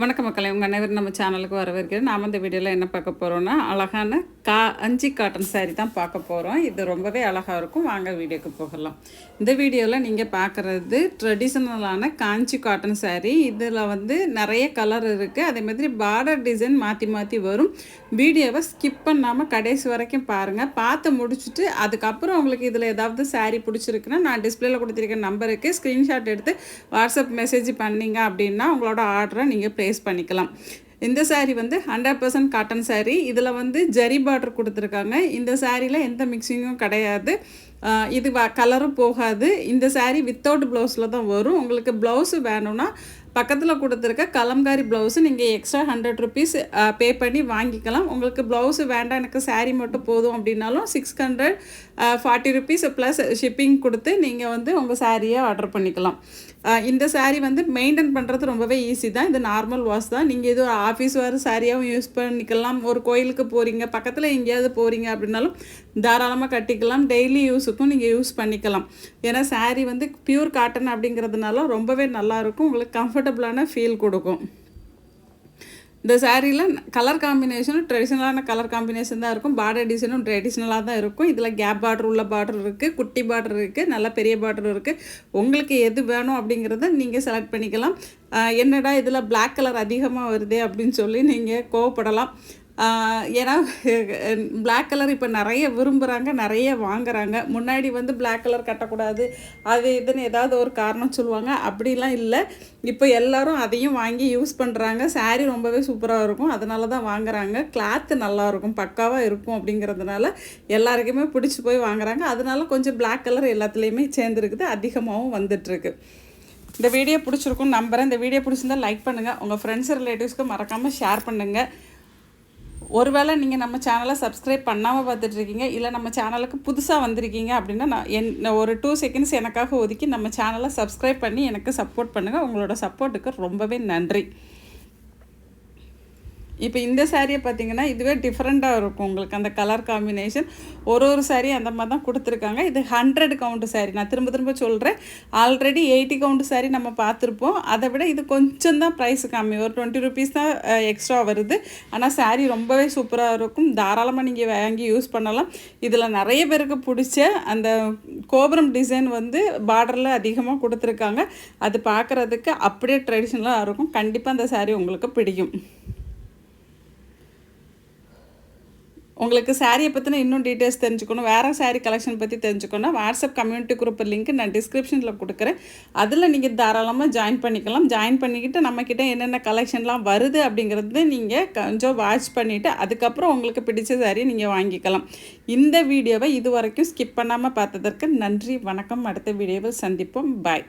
வணக்க மக்களை உங்கள் அனைவரும் நம்ம சேனலுக்கு வரவேற்கிறேன். நாம் இந்த வீடியோவில் என்ன பார்க்க போகிறோன்னா அழகான கா அஞ்சு காட்டன் saree தான் பார்க்க போகிறோம் இது ரொம்பவே அழகாக இருக்கும். வாங்க வீடியோக்கு போகலாம். இந்த வீடியோவில் நீங்கள் பார்க்குறது ட்ரெடிஷ்னலான காஞ்சி காட்டன் saree. இதில் வந்து நிறைய கலர் இருக்குது அதே மாதிரி பார்டர் டிசைன் மாற்றி மாற்றி வரும். வீடியோவை ஸ்கிப் பண்ணாமல் கடைசி வரைக்கும் பாருங்கள் பார்த்து முடிச்சுட்டு அதுக்கப்புறம் உங்களுக்கு இதில் ஏதாவது சாரீ பிடிச்சிருக்குன்னா நான் டிஸ்பிளேயில் கொடுத்துருக்க நம்பருக்கு ஸ்க்ரீன்ஷாட் எடுத்து வாட்ஸ்அப் மெசேஜ் பண்ணீங்க அப்படின்னா உங்களோட ஆர்டரை நீங்கள் ப்ளேஸ் பண்ணிக்கலாம். இந்த சாரீ வந்து ஹண்ட்ரட் பர்சன்ட் காட்டன் சாரீ இதில் வந்து ஜரி பார்டர் கொடுத்துருக்காங்க. இந்த சாரியில் எந்த மிக்சிங்கும் கிடையாது. இது வ கலரும் போகாது. இந்த சாரீ வித்தவுட் ப்ளவுஸில் தான் வரும். உங்களுக்கு ப்ளவுஸு வேணும்னா பக்கத்தில் கொடுத்துருக்க கலம்காரி ப்ளவுஸு நீங்கள் எக்ஸ்ட்ரா ஹண்ட்ரட் ருபீஸ் பே பண்ணி வாங்கிக்கலாம். உங்களுக்கு ப்ளவுஸு வேண்டாம் எனக்கு சாரீ மட்டும் போதும் அப்படின்னாலும் six hundred forty rupees plus shipping கொடுத்து நீங்கள் வந்து உங்கள் சாரியை ஆர்டர் பண்ணிக்கலாம். இந்த சாரீ வந்து மெயின்டைன் பண்ணுறது ரொம்பவே ஈஸி தான். இது நார்மல் வாஷ் தான். நீங்கள் இது ஒரு ஆஃபீஸ் வர சாரியாகவும் யூஸ் பண்ணிக்கலாம். ஒரு கோயிலுக்கு போகிறீங்க பக்கத்தில் எங்கேயாவது போகிறீங்க அப்படின்னாலும் தாராளமாக கட்டிக்கலாம். டெய்லி யூஸ் யூஸுக்கும் நீங்கள் யூஸ் பண்ணிக்கலாம். ஏன்னா சாரீ வந்து பியூர் காட்டன் அப்படிங்கிறதுனால ரொம்பவே நல்லாயிருக்கும் உங்களுக்கு கம்ஃபர்டபுளான ஃபீல் கொடுக்கும். இந்த சாரியில் கலர் காம்பினேஷனும் ட்ரெடிஷ்னலான கலர் காம்பினேஷன் தான் இருக்கும். பார்டர் டிசைனும் ட்ரெடிஷ்னலாக தான் இருக்கும். இதில் கேப் பார்டர் உள்ள பார்டர் இருக்குது குட்டி பார்டர் இருக்குது நல்ல பெரிய பார்டர் இருக்குது உங்களுக்கு எது வேணும் அப்படிங்கிறத நீங்கள் செலக்ட் பண்ணிக்கலாம். என்னடா இதில் பிளாக் கலர் அதிகமாக வருதே அப்படின்னு சொல்லி நீங்கள் கோவப்படலாம். ஏன்னா பிளாக் கலர் இப்போ நிறைய விரும்புகிறாங்க நிறைய வாங்குறாங்க. முன்னாடி வந்து பிளாக் கலர் கட்டக்கூடாது அது இதுன்னு ஏதாவது ஒரு காரணம் சொல்லுவாங்க. அப்படிலாம் இல்லை. இப்போ எல்லோரும் அதையும் வாங்கி யூஸ் பண்ணுறாங்க saree ரொம்பவே சூப்பராக இருக்கும். அதனால தான் வாங்குறாங்க கிளாத்து நல்லாயிருக்கும் பக்காவாக இருக்கும் அப்படிங்கிறதுனால எல்லாருக்குமே பிடிச்சி போய் வாங்குறாங்க. அதனால கொஞ்சம் பிளாக் கலர் எல்லாத்துலேயுமே சேர்ந்துருக்குது. அதிகமாகவும் வந்துட்டுருக்கு. இந்த வீடியோ பிடிச்சிருக்கும் நம்புகிறேன் இந்த வீடியோ பிடிச்சிருந்தா லைக் பண்ணுங்கள் உங்கள் ஃப்ரெண்ட்ஸ் ரிலேட்டிவ்ஸ்க்கு மறக்காமல் ஷேர் பண்ணுங்கள் ஒருவேளை நீங்கள் நம்ம சேனலை சப்ஸ்கிரைப் பண்ணாமல் பார்த்துட்ருக்கீங்க இல்லை நம்ம சேனலுக்கு புதுசாக வந்திருக்கீங்க அப்படின்னா நான் என் ஒரு டூ செகண்ட்ஸ் எனக்காக ஒதுக்கி நம்ம சேனலை சப்ஸ்கிரைப் பண்ணி எனக்கு சப்போர்ட் பண்ணுங்கள் உங்களோட சப்போர்ட்டுக்கு ரொம்பவே நன்றி. இப்போ இந்த சாரியை பார்த்தீங்கன்னா இதுவே டிஃப்ரெண்ட்டாக இருக்கும். உங்களுக்கு அந்த கலர் காம்பினேஷன் ஒரு ஒரு சாரீ அந்த மாதிரி தான் கொடுத்துருக்காங்க. இது ஹண்ட்ரட் கவுண்ட் சாரீ நான் திரும்ப திரும்ப சொல்கிறேன் ஆல்ரெடி எயிட்டி கவுண்ட் சாரீ நம்ம பார்த்துருப்போம். அதை விட இது கொஞ்சம் தான் ப்ரைஸ் கம்மி. ஒரு டுவெண்ட்டி ருபீஸ் தான் எக்ஸ்ட்ரா வருது. ஆனால் சாரீ ரொம்பவே சூப்பராக இருக்கும். தாராளமாக நீங்கள் வாங்கி யூஸ் பண்ணலாம். இதில் நிறைய பேருக்கு பிடிச்ச அந்த கோபுரம் டிசைன் வந்து பார்டரில் அதிகமாக கொடுத்துருக்காங்க. அது பார்க்குறதுக்கு அப்படியே ட்ரெடிஷ்னலாக இருக்கும். கண்டிப்பாக அந்த சாரீ உங்களுக்கு பிடிக்கும். உங்களுக்கு சாரியை பற்றின இன்னும் டீட்டெயில்ஸ் தெரிஞ்சுக்கணும். வேறு சாரீ கலெக்ஷன் பற்றி தெரிஞ்சுக்கணும் வாட்ஸ்அப் கம்யூனிட்டி குரூப் லிங்க் நான் டிஸ்கிரிப்ஷனில் கொடுக்குறேன். அதில் நீங்கள் தாராளமாக ஜாயின் பண்ணிக்கலாம். ஜாயின் பண்ணிக்கிட்டு நம்மக்கிட்ட என்னென்ன கலெக்ஷன்லாம் வருது அப்படிங்கிறது நீங்கள் கொஞ்சம் வாட்ச் பண்ணிவிட்டு அதுக்கப்புறம் உங்களுக்கு பிடிச்ச சாரியை நீங்கள் வாங்கிக்கலாம். இந்த வீடியோவை இது வரைக்கும் ஸ்கிப் பண்ணாமல் பார்த்ததற்கு நன்றி. வணக்கம். அடுத்த வீடியோவில் சந்திப்போம். பாய்